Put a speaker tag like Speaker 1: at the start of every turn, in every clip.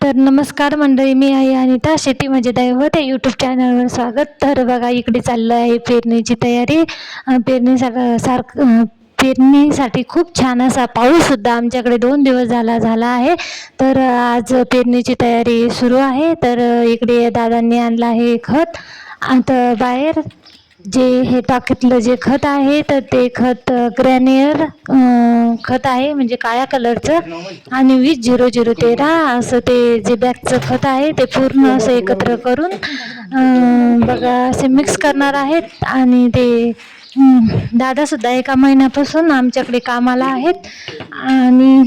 Speaker 1: तर नमस्कार मंडळी मी आहे अनिता शेती म्हणजे दैवत या यूट्यूब चॅनलवर स्वागत. तर बघा इकडे चाललं आहे पेरणीची तयारी. पेरणी सारखं पेरणीसाठी खूप छान असा पाऊससुद्धा आमच्याकडे दोन दिवस झाला झाला आहे. तर आज पेरणीची तयारी सुरू आहे. तर इकडे दादांनी आणलं आहे खत. आता बाहेर जे हे टाकीतलं जे खत आहे तर ते खत ग्रॅनियर खत आहे म्हणजे काळ्या कलरचं. आणि वीस झिरो झिरो तेरा असं ते जे बॅगचं खत आहे ते पूर्ण असं एकत्र करून बघा असे मिक्स करणार आहेत. आणि ते दादासुद्धा एका महिन्यापासून आमच्याकडे कामाला आहेत. आणि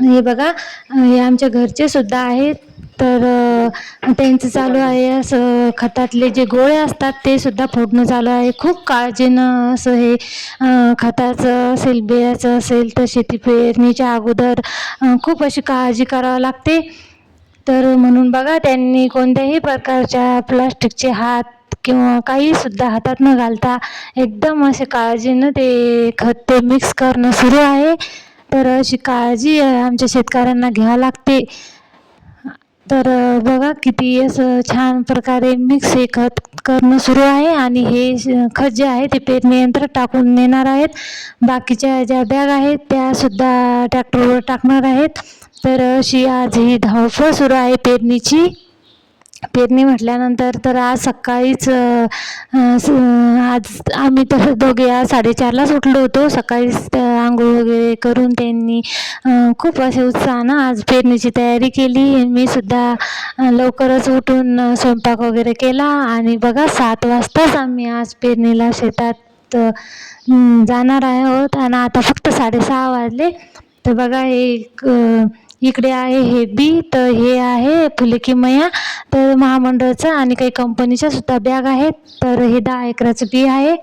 Speaker 1: हे बघा हे आमच्या घरचे सुद्धा आहेत. तर त्यांचं चालू आहे असं खतातले जे गोळे असतात ते सुद्धा फोडणं चालू आहे. खूप काळजीनं असं हे खताचं असेल बियाचं असेल तर शेती पेरणीच्या अगोदर खूप अशी काळजी करावं लागते. तर म्हणून बघा त्यांनी कोणत्याही प्रकारच्या प्लास्टिकचे हात किंवा काहीसुद्धा हातात न घालता एकदम असे काळजीनं ते खत ते मिक्स करणं सुरू आहे. तर अशी काळजी आमच्या शेतकऱ्यांना घ्यावी लागते. तर बघा किती असं छान प्रकारे मिक्स हे खत करणं सुरू आहे आणि हे खत जे आहे ते पेरणी यंत्र टाकून नेणार आहेत. बाकीच्या ज्या बॅग आहेत त्यासुद्धा ट्रॅक्टरवर टाकणार आहेत. तर अशी आज ही धावपळ सुरू आहे पेरणीची. पेरणी म्हटल्यानंतर तर आज सकाळीच आज आम्ही तर दोघे आज साडेचारलाच उठलो होतो. सकाळीच आंघोळ वगैरे करून त्यांनी खूप असे उत्साहानं आज पेरणीची तयारी केली. मी सुद्धा लवकरच उठून स्वयंपाक वगैरे केला आणि बघा सात वाजताच आम्ही आज पेरणीला शेतात जाणार आहोत. आणि आता फक्त साडेसहा वाजले. तर बघा हे एक, इकडे आहे हे बी तर हे आहे फुले की मैया. तर महामंडळचं आणि काही कंपनीच्या सुद्धा बॅग आहेत तर हे दहा एकराचं बी आहे.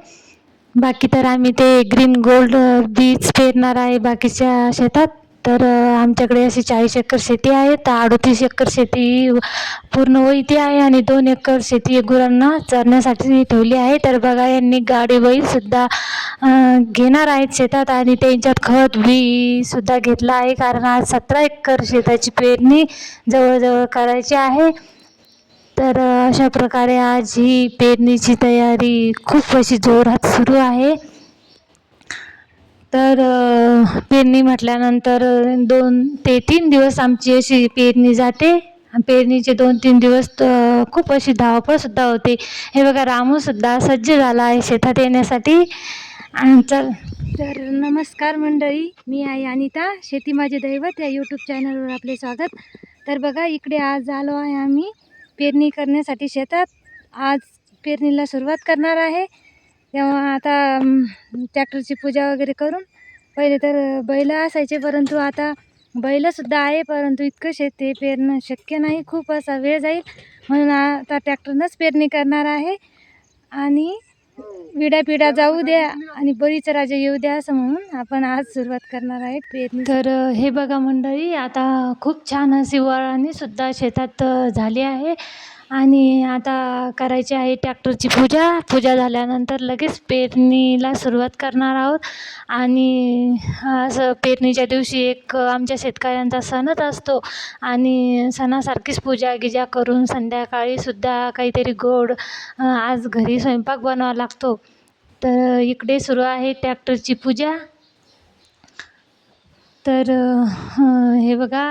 Speaker 1: बाकी तर आम्ही ते ग्रीन गोल्ड बीज पेरणार आहे बाकीच्या शेतात. तर आमच्याकडे अशी चाळीस एकर शेती आहे. तर अडतीस एकर शेती पूर्ण वैती आहे आणि दोन एकर शेती गुरांना चरण्यासाठी ठेवली आहे. तर बघा यांनी गाडी बैलसुद्धा घेणार आहेत शेतात आणि त्यांच्यात खत बीसुद्धा घेतला आहे. कारण आज सतरा एकर शेताची पेरणी जवळजवळ करायची आहे. तर अशा प्रकारे आज ही पेरणीची तयारी खूप अशी जोरात सुरू आहे. तर पेरणी म्हटल्यानंतर दोन ते तीन दिवस आमची अशी पेरणी जाते. पेरणीचे दोन तीन दिवस खूप अशी धावपळसुद्धा होते. हे बघा रामूसुद्धा सज्ज झाला आहे शेतात येण्यासाठी. चल. तर नमस्कार मंडळी मी आहे अनिता शेती माझे दैवत या यूट्यूब चॅनलवर आपले स्वागत. तर बघा इकडे आज आलो आहे आम्ही पेरणी करण्यासाठी शेतात. आज पेरणीला सुरुवात करणार आहे. तेव्हा आता ट्रॅक्टरची पूजा वगैरे करून. पहिले तर बैल असायचे परंतु आता बैलसुद्धा आहे परंतु इतकं शेत पेरणं शक्य नाही. खूप असा वेळ जाईल. म्हणून आता ट्रॅक्टरनंच पेरणी करणार आहे. आणि विडा पिढ्या जाऊ द्या आणि बरीच राजा येऊ द्या असं म्हणून आपण आज सुरुवात करणार आहे प्रयत्न. तर हे बघा मंडळी आता खूप छान अशी सुद्धा शेतात झाली आहे. आणि आता करायची आहे टॅक्टरची पूजा. पूजा झाल्यानंतर लगेच पेरणीला सुरुवात करणार आहोत. आणि असं पेरणीच्या दिवशी एक आमच्या शेतकऱ्यांचा सणच असतो. आणि सणासारखीच पूजा गिजा करून संध्याकाळीसुद्धा काहीतरी गोड आज घरी स्वयंपाक बनवावा लागतो. तर इकडे सुरू आहे टॅक्टरची पूजा. तर हे बघा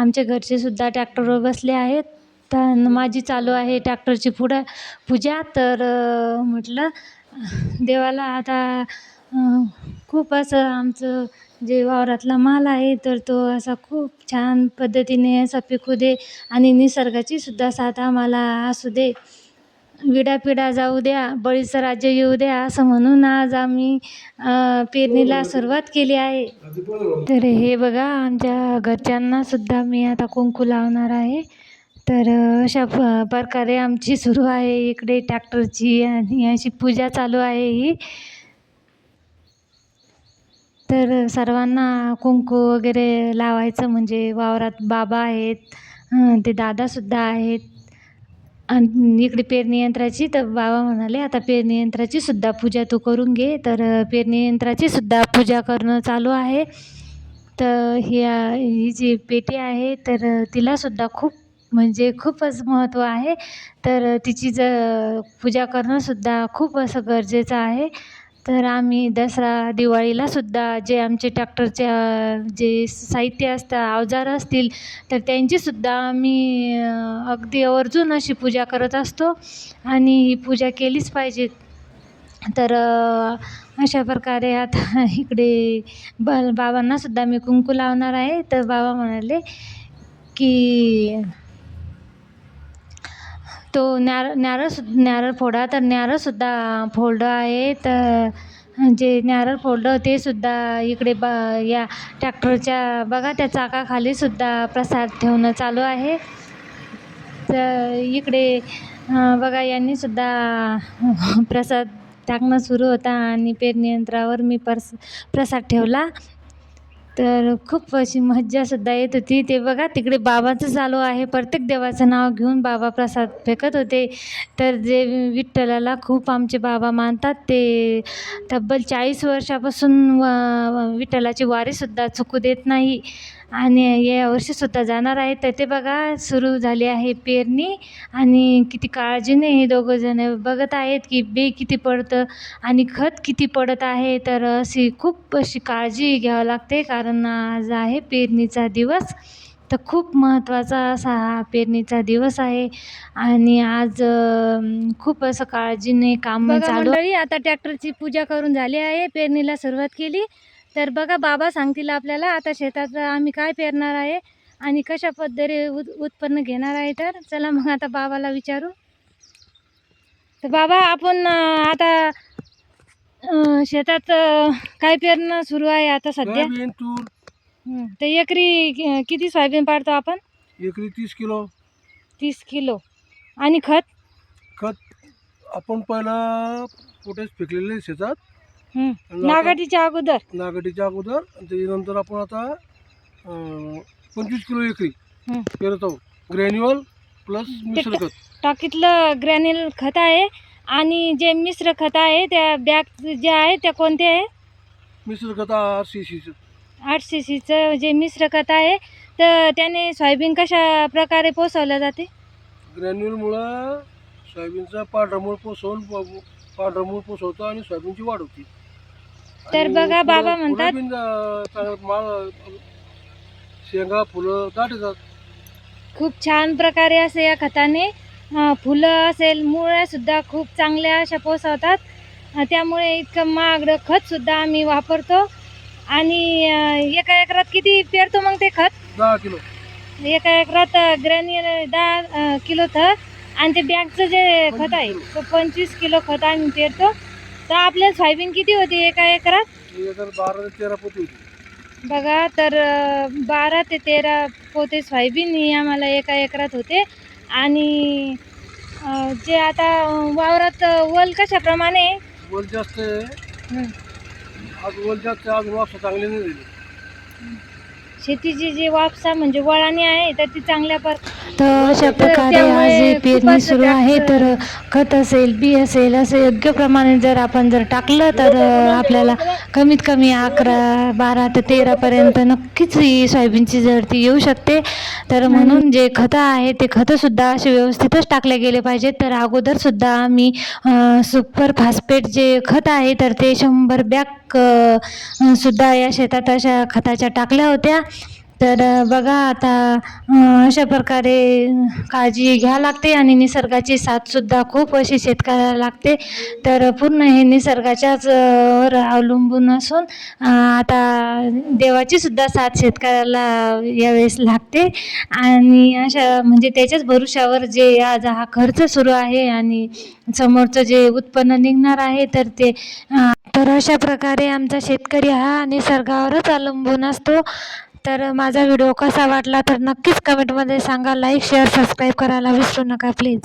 Speaker 1: आमच्या घरचेसुद्धा टॅक्टरवर बसले आहेत. तर माझी चालू आहे टॅक्टरची पुढं पूजा. तर म्हटलं देवाला आता खूप असं आमचं जे वावरातला माल आहे तर तो असा खूप छान पद्धतीने असा पिकू दे आणि निसर्गाची सुद्धा साथ आम्हाला असू दे. विडापिडा जाऊ द्या बळीचं राज्य येऊ द्या असं म्हणून आज आम्ही पेरणीला सुरुवात केली आहे. तर हे बघा आमच्या घरच्यांना सुद्धा मी आता कुंकू लावणार आहे. तर अशा प प्रकारे आमची सुरू आहे इकडे टॅक्टरची आणि अशी पूजा चालू आहे ही. तर सर्वांना कुंकू वगैरे लावायचं म्हणजे वावरात बाबा आहेत ते दादासुद्धा आहेत. आणि इकडे पेरणी यंत्राची तर बाबा म्हणाले आता पेरणी यंत्राची सुद्धा पूजा तू करून घे. तर अ, पेरणी यंत्राची सुद्धा पूजा करणं चालू आहे.
Speaker 2: तर ह्या ही जी पेटी आहे तर तिलासुद्धा खूप म्हणजे खूपच महत्त्व आहे. तर तिची ज पूजा करणंसुद्धा खूप असं गरजेचं आहे. तर आम्ही दसरा दिवाळीलासुद्धा जे आमचे टॅक्टरच्या जे साहित्य असतं अवजार असतील तर त्यांचीसुद्धा आम्ही अगदी आवर्जून अशी पूजा करत असतो. आणि ही पूजा केलीच पाहिजे. तर अशा प्रकारे आता इकडे ब बाबांनासुद्धा मी कुंकू लावणार आहे. तर बाबा म्हणाले की तो न्यार नारळ न्यारळ फोडा. तर न्यारळसुद्धा फोडलं आहे. तर जे न्यारळ फोडलं ते सुद्धा इकडे ब या ट्रॅक्टरच्या बघा त्या चाकाखालीसुद्धा प्रसाद ठेवणं चालू आहे. तर इकडे बघा यांनीसुद्धा प्रसाद टाकणं सुरू होता आणि पेरणी यंत्रावर मी परस प्रसाद ठेवला. तर खूप अशी मज्जासुद्धा येत होती. ते बघा तिकडे बाबाचं चालू आहे. प्रत्येक देवाचं नाव घेऊन बाबा प्रसाद फेकत होते. तर जे विठ्ठलाला खूप आमचे बाबा मानतात ते तब्बल चाळीस वर्षापासून व विठ्ठलाची वारीसुद्धा चुकू देत नाही. आणि या वर्षीसुद्धा जाणार आहे. तर ते बघा सुरू झाली आहे पेरणी आणि किती काळजीने हे दोघंजणं बघत आहेत की बी किती पडतं आणि खत किती पडत आहे. तर अशी खूप अशी काळजी घ्यावं लागते कारण आज आहे पेरणीचा दिवस. तर खूप महत्त्वाचा असा हा पेरणीचा दिवस आहे आणि आज खूप असं काळजीने काम चालू आता ट्रॅक्टरची पूजा करून झाली आहे पेरणीला सुरुवात केली. तर बघा बाबा सांगतील आपल्याला आता शेतात आम्ही काय पेरणार आहे आणि कशा पद्धतीने उत उत्पन्न घेणार आहे तर. चला मग आता बाबाला विचारू. तर बाबा आपण आता शेतात काय पेरणं सुरू आहे आता सध्या?
Speaker 3: तूर.
Speaker 2: एकरी किती सोयाबीन पाडतो आपण?
Speaker 3: एकरी तीस किलो.
Speaker 2: तीस किलो. आणि खत?
Speaker 3: खत आपण पहिला पोटॅश फेकलेले शेतात.
Speaker 2: नागाटीच्या अगोदर?
Speaker 3: नागडीच्या अगोदर त्याच्यानंतर आपण आता पंचवीस किलो एकरी
Speaker 2: हं.
Speaker 3: पेरत. आहोत ग्रॅन्युअल प्लस मिश्र खत.
Speaker 2: टाकीतलं ग्रॅन्युल खत आहे आणि जे मिश्र खत आहे त्या बॅग जे आहे त्या कोणत्या आहे?
Speaker 3: मिश्र खत आर सी सीचं
Speaker 2: आठ सी सीचं जे मिश्र खत आहे तर त्याने सोयाबीन कशा प्रकारे पोसवलं जाते?
Speaker 3: ग्रॅन्युअलमुळं सोयाबीनचा पांढरा मूळ पोसवून पांढरा मूळ पोसवतो आणि सोयाबीनची वाढ होती.
Speaker 2: तर बघा, बाबा म्हणतात-
Speaker 3: शेंगा फुलं दाट येतात
Speaker 2: खूप छान प्रकारे असं या खताने फुलं असेल मुळ्यासुद्धा खूप चांगल्या अशा पोसवतात. त्यामुळे इतकं महागडं खतसुद्धा आम्ही वापरतो. आणि एका एकरात किती पेरतो मग ते खत?
Speaker 3: दहा किलो.
Speaker 2: एका एकरात ग्रॅन्युअल दहा किलो खत आणि ते बॅगचं जे खत आहे तो पंचवीस किलो खत आम्ही पेरतो. तर आपल्या सोयाबीन किती होती? एका एकरात
Speaker 3: एक एकर बारा ते तेरा पोती होती.
Speaker 2: बघा तर अं, बारा ते तेरा पोते सोयाबीन ही आम्हाला एका एकरात होते. आणि अं, जे आता अं, वावरात वल कशाप्रमाणे? आहे?
Speaker 3: वल जास्त आहे.
Speaker 2: हं.
Speaker 3: आज वल जास्त आहे, अजून वापसा चांगली नाही झाली.
Speaker 2: शेतीची जी वापसा म्हणजे वळाणी आहे तर ती चांगल्या पर
Speaker 1: तर अशा प्रकारे आज ही पेरणी सुरू आहे तर खत असेल बी असेल असं योग्य प्रमाणे जर आपण जर टाकलं तर आपल्याला कमीत कमी अकरा बारा ते तेरापर्यंत नक्कीच ही सोयाबीनची जळती येऊ शकते. तर म्हणून जे खतं आहे ते खतंसुद्धा असे व्यवस्थितच टाकले गेले पाहिजेत. तर अगोदरसुद्धा आम्ही सुपर फास्फेट जे खत आहे तर ते शंभर बॅग सुद्धा या शेतात अशा खताच्या टाकल्या होत्या. तर बघा आता अशा प्रकारे काळजी घ्या लागते आणि निसर्गाची साथसुद्धा खूप अशी शेतकऱ्याला लागते. तर पूर्ण हे निसर्गाच्याच वर अवलंबून असून आता देवाची सुद्धा साथ शेतकऱ्याला यावेळेस लागते. आणि अशा म्हणजे त्याच्याच भरोशावर जे आज हा खर्च सुरू आहे आणि समोरचं जे उत्पन्न निघणार आहे तर ते तर अशा प्रकारे आमचा शेतकरी हा निसर्गावरच अवलंबून असतो. तर माझा व्हिडिओ कसा वाटला तर नक्कीच कमेंटमध्ये सांगा. लाईक शेअर सबस्क्राईब करायला विसरू नका प्लीज